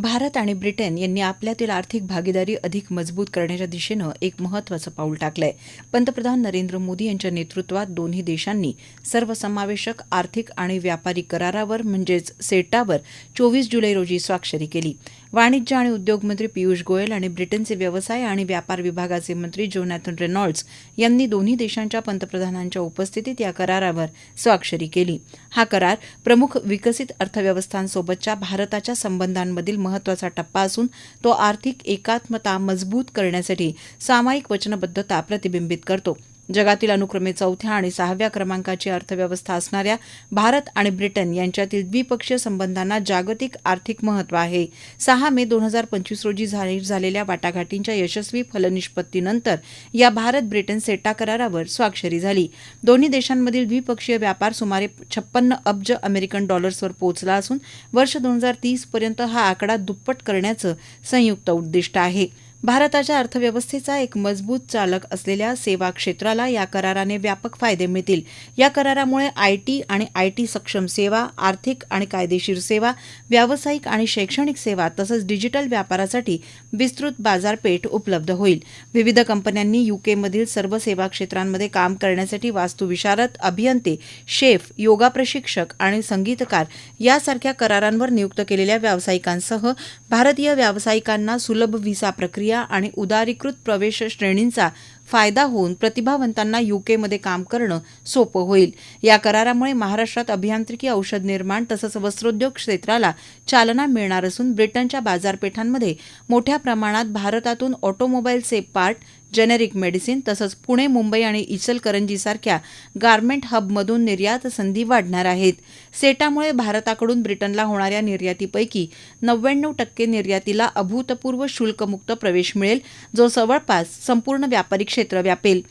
भारत आणि ब्रिटन यांनी आपल्यातील आर्थिक भागीदारी अधिक मजबूत करण्याच्या दिशेनं एक महत्वाचं पाऊल टाकलंय. पंतप्रधान नरेंद्र मोदी यांच्या नेतृत्वात दोन्ही देशांनी सर्वसमावेशक आर्थिक आणि व्यापारी करारावर म्हणजेच सेटावर चोवीस जुलै रोजी स्वाक्षरी केली. वाणिज्य आणि उद्योग मंत्री पियुष गोयल आणि ब्रिटनचे व्यवसाय आणि व्यापार विभागाचे मंत्री जोनॅथन रेनॉल्ड्स यांनी दोन्ही देशांच्या पंतप्रधानांच्या उपस्थितीत या करारावर स्वाक्षरी केली. हा करार प्रमुख विकसित अर्थव्यवस्थांसोबतच्या भारताच्या संबंधांमधील महत्त्वाचा टप्पा असून तो आर्थिक एकात्मता मजबूत करण्यासाठी सामायिक वचनबद्धता प्रतिबिंबित करतो. जगातील अनुक्रमे चौथ्या आणि सहाव्या क्रमांकाची अर्थव्यवस्था असणाऱ्या भारत आणि ब्रिटन यांच्यातील द्विपक्षीय संबंधांना जागतिक आर्थिक महत्त्व आहे. सहा मे दोन हजार पंचवीस रोजी जाहीर झालेल्या वाटाघाटींच्या यशस्वी फलनिष्पत्तीनंतर या भारत ब्रिटन सेटा करारावर स्वाक्षरी झाली. दोन्ही देशांमधील द्विपक्षीय व्यापार सुमारे छप्पन्न अब्ज अमेरिकन डॉलर्सवर पोहोचला असून वर्ष दोन हजार तीस पर्यंत हा आकडा दुप्पट करण्याचं संयुक्त उद्दिष्ट आहे. भारताच्या अर्थव्यवस्थेचा एक मजबूत चालक असलेल्या सेवा क्षेत्राला या कराराने व्यापक फायदे मिळतील. या करारामुळे आयटी आणि आयटी सक्षम सेवा आर्थिक आणि कायदेशीर सेवा व्यावसायिक आणि शैक्षणिक सेवा तसंच डिजिटल व्यापारासाठी विस्तृत बाजारपेठ उपलब्ध होईल. विविध कंपन्यांनी युकेमधील सर्व सेवा क्षेत्रांमध्ये काम करण्यासाठी वास्तुविशारद अभियंते शेफ योगा प्रशिक्षक आणि संगीतकार यासारख्या करारांवर नियुक्त केलेल्या व्यावसायिकांसह भारतीय व्यावसायिकांना सुलभ व्हिसा प्रक्रिया आणि उदारीकृत प्रवेश श्रेणींचा फायदा होऊन प्रतिभावंतांना युकेमध्ये काम करणं सोपं होईल. या करारामुळे महाराष्ट्रात अभियांत्रिकी औषध निर्माण तसंच वस्त्रोद्योग क्षेत्राला चालना मिळणार असून ब्रिटनच्या बाजारपेठांमध्ये मोठ्या प्रमाणात भारतातून ऑटोमोबाईलचे पार्ट जेनेरिक मेडिसिन तसंच पुणे मुंबई आणि इचलकरंजीसारख्या गारमेंट हबमधून निर्यात संधी वाढणार आहेत. सेटामुळे भारताकडून ब्रिटनला होणाऱ्या निर्यातीपैकी नव्याण्णव टक्के निर्यातीला अभूतपूर्व शुल्कमुक्त प्रवेश मिळेल जो जवळपास संपूर्ण व्यापारी क्षेत्र व्यापेल.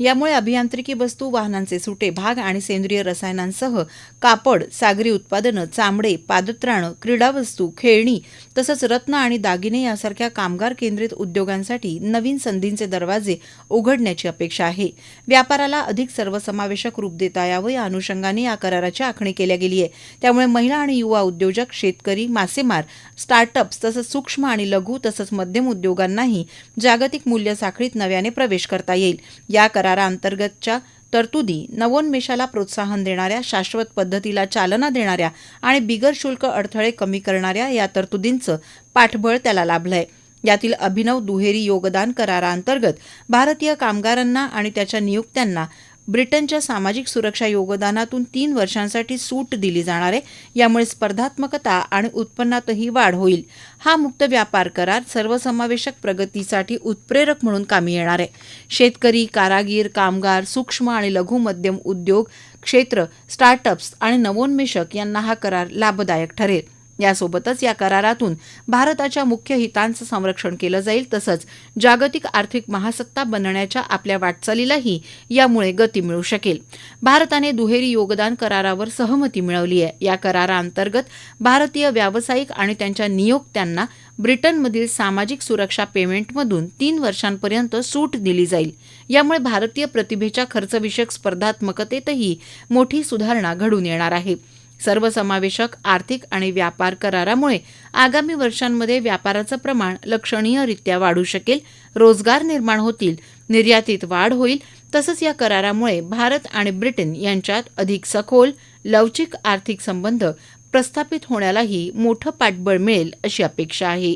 यामुळे अभियांत्रिकी वस्तू वाहनांचे सुटे भाग आणि सेंद्रिय रसायनांसह कापड सागरी उत्पादनं चामडे पादत्राणं क्रीडावस्तू खेळणी तसंच रत्न आणि दागिने यासारख्या कामगार केंद्रित उद्योगांसाठी नवीन संधींचे दरवाजे उघडण्याची अपेक्षा आहे. व्यापाराला अधिक सर्वसमावेशक रूप देता यावं या अनुषंगाने या कराराची आखणी केल्या गेली आहे. त्यामुळे महिला आणि युवा उद्योजक शेतकरी मासेमार स्टार्टअप्स तसंच सूक्ष्म आणि लघु तसंच मध्यम उद्योगांनाही जागतिक मूल्य साखळीत नव्याने प्रवेश करता येईल. या कराराअंतर्गतच्या तरतुदी नवोन्मेषाला प्रोत्साहन देणाऱ्या शाश्वत पद्धतीला चालना देणाऱ्या आणि बिगर शुल्क अडथळे कमी करणाऱ्या या तरतुदींचं पाठबळ त्याला लाभलंय. यातील अभिनव दुहेरी योगदान कराराअंतर्गत भारतीय कामगारांना आणि त्याच्या नियुक्त्यांना ब्रिटनच्या सामाजिक सुरक्षा योगदानातून तीन वर्षांसाठी सूट दिली जाणार आहे. यामुळे स्पर्धात्मकता आणि उत्पन्नातही वाढ होईल. हा मुक्त व्यापार करार सर्वसमावेशक प्रगतीसाठी उत्प्रेरक म्हणून कामी येणार आहे. शेतकरी कारागीर कामगार सूक्ष्म आणि लघु मध्यम उद्योग क्षेत्र स्टार्टअप्स आणि नवोन्मेषक यांना हा करार लाभदायक ठरेल. यासोबतच या करारातून भारताच्या मुख्य हितांचं संरक्षण केलं जाईल तसंच जागतिक आर्थिक महासत्ता बनण्याच्या आपल्या वाटचालीलाही यामुळे गती मिळू शकेल. भारताने दुहेरी योगदान करारावर सहमती मिळवली आहे. या कराराअंतर्गत भारतीय व्यावसायिक आणि त्यांच्या नियोक्त्यांना ब्रिटनमधील सामाजिक सुरक्षा पेमेंटमधून तीन वर्षांपर्यंत सूट दिली जाईल. यामुळे भारतीय प्रतिभेच्या खर्चविषयक स्पर्धात्मकतेतही मोठी सुधारणा घडून येणार आहे. सर्वसमावेशक आर्थिक आणि व्यापार करारामुळे आगामी वर्षांमध्ये व्यापाराचं प्रमाण लक्षणीयरित्या वाढू शकेल रोजगार निर्माण होतील निर्यातीत वाढ होईल तसंच या करारामुळे भारत आणि ब्रिटन यांच्यात अधिक सखोल लवचिक आर्थिक संबंध प्रस्थापित होण्यालाही मोठं पाठबळ मिळेल अशी अपेक्षा आहे.